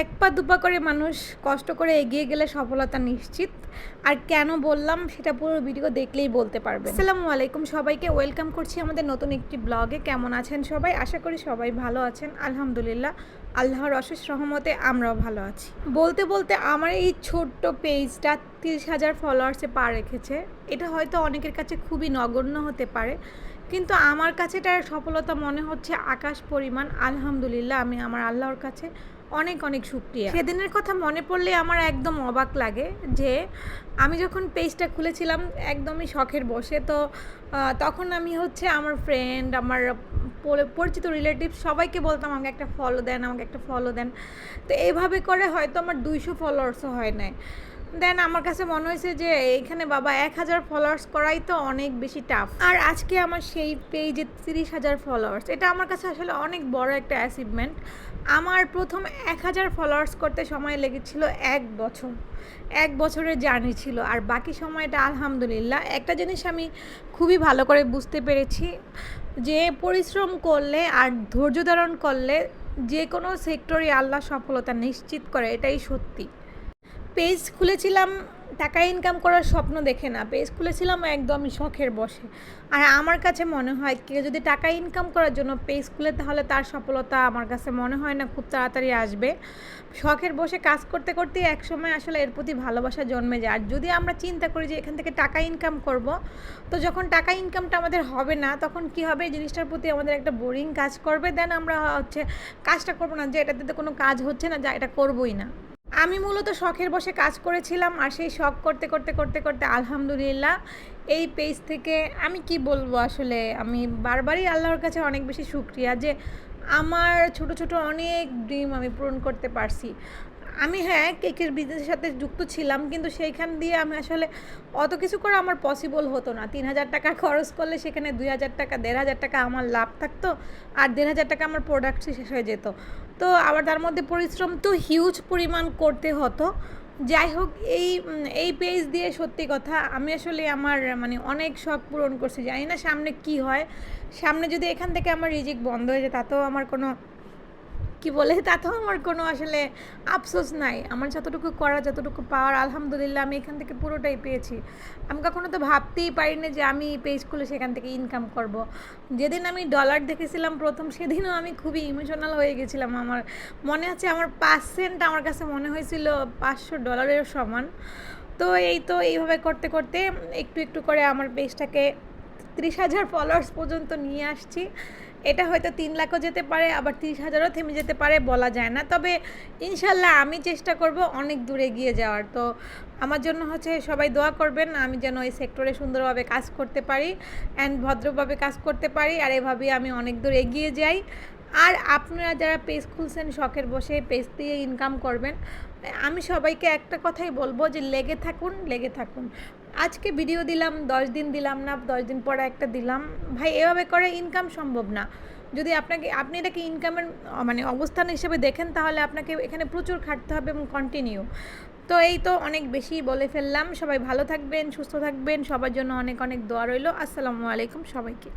এক পা দুপা করে মানুষ কষ্ট করে এগিয়ে গেলে সফলতা নিশ্চিত। আর কেন বললাম সেটা পুরো ভিডিও দেখলেই বলতে পারবে আসসালামু আলাইকুম সবাইকে, ওয়েলকাম করছি আমাদের নতুন একটি ব্লগে। কেমন আছেন সবাই? আশা করি সবাই ভালো আছেন। আলহামদুলিল্লাহ, আল্লাহর অশেষ রহমতে আমরাও ভালো আছি। বলতে বলতে আমার এই ছোট্ট পেজটা তিরিশ হাজার ফলোয়ার্সে পা রেখেছে। এটা হয়তো অনেকের কাছে খুবই নগণ্য হতে পারে, কিন্তু আমার কাছে এটার সফলতা মনে হচ্ছে আকাশ পরিমাণ। আলহামদুলিল্লাহ, আমি আমার আল্লাহর কাছে অনেক অনেক শুক্রিয়া সেদিনের কথা মনে পড়লে আমার একদম অবাক লাগে যে আমি যখন পেজটা খুলেছিলাম একদমই শখের বসে, তো তখন আমি হচ্ছে আমার ফ্রেন্ড আমার পরি- পরিচিত রিলেটিভ সবাইকে বলতাম, আমাকে একটা ফলো দেন, আমাকে একটা ফলো দেন। তো এইভাবে করে হয়তো আমার দুইশো ফলোয়ার্সও হয় নাই। দেন আমার কাছে মনে হয়েছে যে এখানে বাবা এক হাজার ফলোয়ার্স করাই তো অনেক বেশি টাফ আর আজকে আমার সেই পেজে তিরিশ হাজার ফলোয়ার্স এটা আমার কাছে আসলে অনেক বড় একটা অ্যাচিভমেন্ট আমার প্রথম এক হাজার ফলোয়ার্স করতে সময় লেগেছিল এক বছর, এক বছরের জার্নি ছিল। আর বাকি সময়টা আলহামদুলিল্লাহ, একটা জিনিস আমি খুবই ভালো করে বুঝতে পেরেছি, যে পরিশ্রম করলে আর ধৈর্য ধারণ করলে যে কোনো সেক্টরে আল্লাহ সফলতা নিশ্চিত করে, এটাই সত্যি। পেজ খুলেছিলাম, টাকা ইনকাম করার স্বপ্ন দেখে না। পেজ খুলেছিলাম, একদমই শখের বসে। আর আমার কাছে মনে হয়, কেউ যদি টাকা ইনকাম করার জন্য পেজ খুলে, তাহলে তার সফলতা আমার কাছে মনে হয় না, খুব তাড়াতাড়ি আসবে। শখের বসে কাজ করতে করতে একসময় আসলে এর প্রতি ভালোবাসা জন্মে যায়। আর যদি আমরা চিন্তা করি যে, এখান থেকে টাকা ইনকাম করব, তো যখন টাকা ইনকামটা আমাদের হবে না, তখন কি হবে? জিনিসটার প্রতি আমাদের একটা বোরিং কাজ করবে। দেন আমরা হচ্ছে, কাজটা করব না যে, এটাতে তো কোনো কাজ হচ্ছে না, যা এটা করবোই না। আমি মূলত শখের বসে কাজ করেছিলাম আর সেই শখ করতে করতে করতে করতে আলহামদুলিল্লাহ এই পেজ থেকে আমি কি বলব আসলে? আমি বারবারই আল্লাহর কাছে অনেক বেশি সুক্রিয়া যে আমার ছোট ছোট অনেক ড্রিম আমি পূরণ করতে পারছি। আমি হ্যাঁ কেকের বিজনেসের সাথে যুক্ত ছিলাম, কিন্তু সেইখান দিয়ে আমি আসলে অত কিছু করা আমার পসিবল হতো না। তিন হাজার টাকা খরচ করলে সেখানে দুই হাজার টাকা, দেড় হাজার টাকা আমার লাভ থাকতো আর দেড় হাজার টাকা আমার প্রোডাক্ট শেষ হয়ে যেত। তো আবার তার মধ্যে পরিশ্রম তো হিউজ পরিমাণ করতে হতো। যাই হোক, এই এই পেজ দিয়ে সত্যি কথা আমি আসলে আমার মানে অনেক শখ পূরণ করছি। জানি না সামনে কি হয়। সামনে যদি এখান থেকে আমার রিজিক বন্ধ হয়ে যায়, তাতেও আমার কোনো কি বলে? তাতেও আমার কোনো আসলে আফসোস নাই। আমার যতটুকু করা যতটুকু পাওয়ার, আলহামদুলিল্লাহ আমি এখান থেকে পুরোটাই পেয়েছি। আমি কখনো তো ভাবতেই পারিনি যে আমি পেজ খুলে সেখান থেকে ইনকাম করব। যেদিন আমি ডলার দেখেছিলাম প্রথম, সেদিনও আমি খুবই ইমোশনাল হয়ে গেছিলাম আমার। মনে আছে আমার পাঁচ সেন্ট আমার কাছে মনে হয়েছিল পাঁচশো ডলারের সমান। তো এই তো এইভাবে করতে করতে একটু একটু করে আমার পেজটাকে ত্রিশ হাজার ফলোয়ার্স পর্যন্ত নিয়ে আসছি। এটা হয়তো তিন লাখও যেতে পারে, আবার তিরিশ হাজারও থেমে যেতে পারে, বলা যায় না। তবে ইনশাল্লাহ আমি চেষ্টা করব অনেক দূরে গিয়ে যাওয়ার। তো আমার জন্য হচ্ছে সবাই দোয়া করবেন, আমি যেন এই সেক্টরে সুন্দরভাবে কাজ করতে পারি অ্যান্ড ভদ্রভাবে কাজ করতে পারি, আর এভাবেই আমি অনেক দূর এগিয়ে যাই। আর আপনারা যারা পেজ খুলছেন, শখের বসে পেজ দিয়ে ইনকাম করবেন, আমি সবাইকে একটা কথাই বলব যে লেগে থাকুন লেগে থাকুন। আজকে ভিডিও দিলাম, দশ দিন দিলাম না, দশ দিন পরে একটা দিলাম। ভাই, এভাবে করে ইনকাম সম্ভব না। যদি আপনাকে, আপনি এটাকে ইনকামের মানে অবস্থান হিসেবে দেখেন, তাহলে আপনাকে এখানে প্রচুর খাটতে হবে এবং কন্টিনিউ তো এই তো অনেক বেশি বলে ফেললাম। সবাই ভালো থাকবেন, সুস্থ থাকবেন। সবার জন্য অনেক অনেক দোয়া রইল। আসসালামু আলাইকুম সবাইকে।